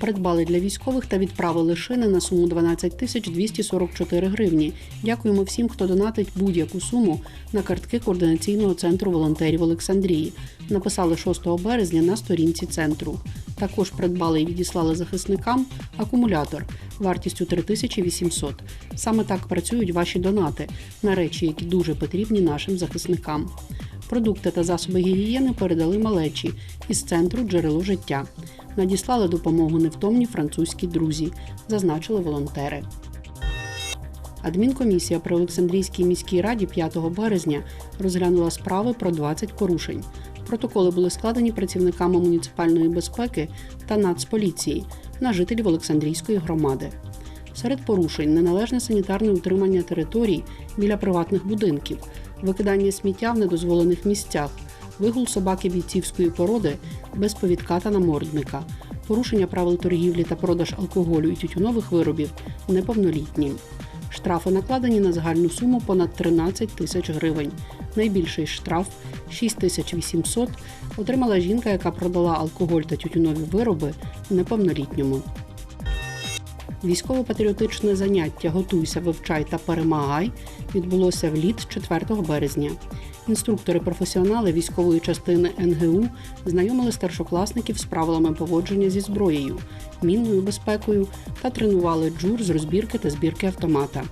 Придбали для військових та відправили шини на суму 12 тисяч 244 гривні. Дякуємо всім, хто донатить будь-яку суму на картки координаційного центру волонтерів Олександрії. Написали 6 березня на сторінці центру. Також придбали і відіслали захисникам акумулятор вартістю 3800. Саме так працюють ваші донати на речі, які дуже потрібні нашим захисникам. Продукти та засоби гігієни передали малечі із центру джерело життя. Надіслали допомогу невтомні французькі друзі, зазначили волонтери. Адмінкомісія при Олександрійській міській раді 5 березня розглянула справи про 20 порушень. Протоколи були складені працівниками муніципальної безпеки та Нацполіції на жителів Олександрійської громади. Серед порушень неналежне санітарне утримання територій біля приватних будинків, викидання сміття в недозволених місцях, вигул собаки бійцівської породи без повідка та намордника, порушення правил торгівлі та продаж алкоголю і тютюнових виробів неповнолітнім. Штрафи накладені на загальну суму понад 13 тисяч гривень. Найбільший штраф 6 тисяч 800 отримала жінка, яка продала алкоголь та тютюнові вироби неповнолітньому. Військово-патріотичне заняття Готуйся, вивчай та перемагай відбулося в літ 4 березня. Інструктори-професіонали військової частини НГУ знайомили старшокласників з правилами поводження зі зброєю, мінною безпекою та тренували джур з розбірки та збірки автомата.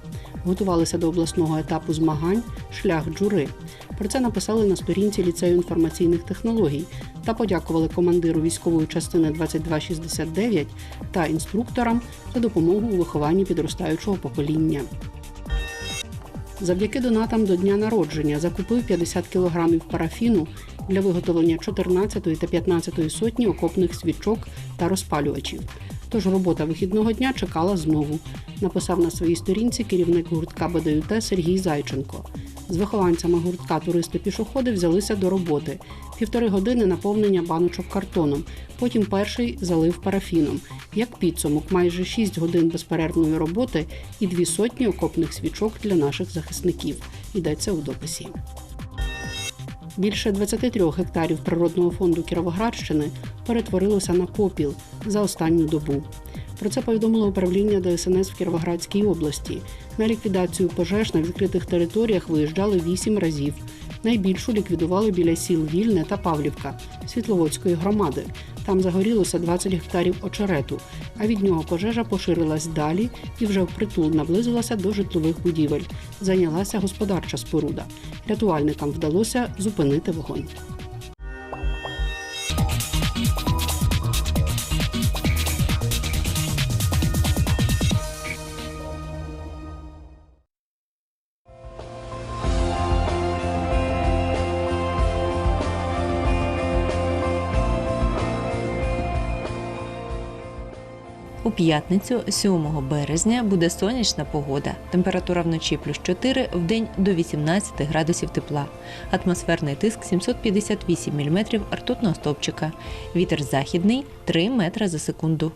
Готувалися до обласного етапу змагань Шлях джури. Про це написали на сторінці ліцею інформаційних технологій та подякували командиру військової частини 2269 та інструкторам за допомогу у вихованні підростаючого покоління. Завдяки донатам до дня народження закупив 50 кілограмів парафіну для виготовлення 14 та 15 сотні окопних свічок та розпалювачів. Тож робота вихідного дня чекала знову, написав на своїй сторінці керівник гуртка БДЮТ Сергій Зайченко. З вихованцями гуртка туристи-пішоходи взялися до роботи. Півтори години наповнення баночок картоном, потім перший залив парафіном. Як підсумок, майже 6 годин безперервної роботи і дві сотні окопних свічок для наших захисників. Йдеться у дописі. Більше 23 гектарів природного фонду Кіровоградщини перетворилося на попіл за останню добу. Про це повідомило управління ДСНС в Кіровоградській області. На ліквідацію пожеж на відкритих територіях виїжджали 8 разів. Найбільшу ліквідували біля сіл Вільне та Павлівка Світловодської громади. Там загорілося 20 гектарів очерету, а від нього пожежа поширилась далі і вже впритул наблизилася до житлових будівель. Зайнялася господарча споруда. Рятувальникам вдалося зупинити вогонь. У п'ятницю, 7 березня, буде сонячна погода. Температура вночі плюс 4, в день до 18 градусів тепла. Атмосферний тиск 758 мм ртутного стовпчика. Вітер західний 3 метри за секунду.